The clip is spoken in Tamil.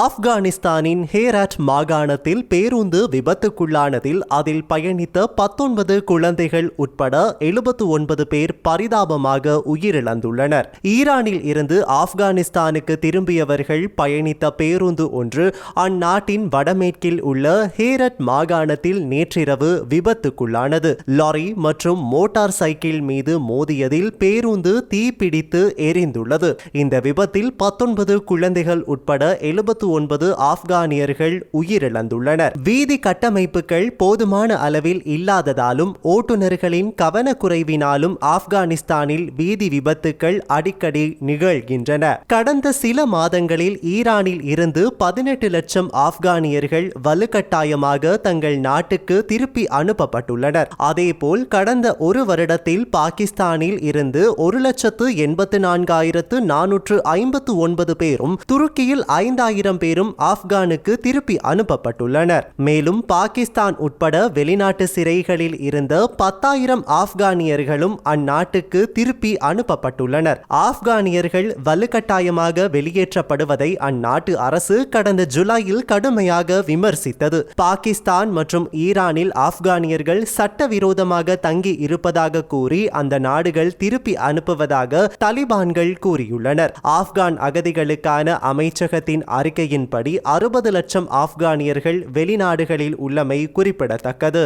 ஆப்கானிஸ்தானின் ஹேராட் மாகாணத்தில் பேருந்து விபத்துக்குள்ளானதில் அதில் பயணித்த பத்தொன்பது குழந்தைகள் உட்பட எழுபத்து ஒன்பது பேர் பரிதாபமாக உயிரிழந்துள்ளனர். ஈரானில் இருந்து ஆப்கானிஸ்தானுக்கு திரும்பியவர்கள் பயணித்த பேருந்து ஒன்று அந்நாட்டின் வடமேற்கில் உள்ள ஹேரட் மாகாணத்தில் நேற்றிரவு விபத்துக்குள்ளானது. லாரி மற்றும் மோட்டார் சைக்கிள் மீது மோதியதில் பேருந்து தீப்பிடித்து எரிந்துள்ளது. இந்த விபத்தில் பத்தொன்பது குழந்தைகள் உட்பட எழுபத்து ஒன்பது ஆப்கானியர்கள் உயிரிழந்துள்ளனர். வீதி கட்டமைப்புகள் போதுமான அளவில் இல்லாததாலும் ஓட்டுநர்களின் கவனக்குறைவினாலும் ஆப்கானிஸ்தானில் வீதி விபத்துக்கள் அடிக்கடி நிகழ்கின்றன. கடந்த சில மாதங்களில் ஈரானில் இருந்து பதினெட்டு லட்சம் ஆப்கானியர்கள் வலுக்கட்டாயமாக தங்கள் நாட்டுக்கு திருப்பி அனுப்பப்பட்டுள்ளனர். அதேபோல் கடந்த ஒரு வருடத்தில் பாகிஸ்தானில் இருந்து ஒரு லட்சத்து எண்பத்து நான்காயிரத்து நானூற்று ஐம்பத்து ஒன்பது பேரும் துருக்கியில் ஐந்தாயிரம் பேரும் ஆப்கானுக்கு திருப்பி அனுப்பப்பட்டுள்ளனர். மேலும் பாகிஸ்தான் உட்பட வெளிநாட்டு சிறைகளில் இருந்த பத்தாயிரம் ஆப்கானியர்களும் அந்நாட்டுக்கு திருப்பி அனுப்பப்பட்டுள்ளனர். ஆப்கானியர்கள் வலுக்கட்டாயமாக வெளியேற்றப்படுவதை அந்நாட்டு அரசு கடந்த ஜூலையில் கடுமையாக விமர்சித்தது. பாகிஸ்தான் மற்றும் ஈரானில் ஆப்கானியர்கள் சட்டவிரோதமாக தங்கி இருப்பதாக கூறி அந்த நாடுகள் திருப்பி அனுப்புவதாக தலிபான்கள் கூறியுள்ளனர். ஆப்கான் அகதிகளுக்கான அமைச்சகத்தின் அறிக்கை அறிக்கையின்படி அறுபது லட்சம் ஆப்கானியர்கள் வெளிநாடுகளில் உள்ளமை குறிப்பிடத்தக்கது.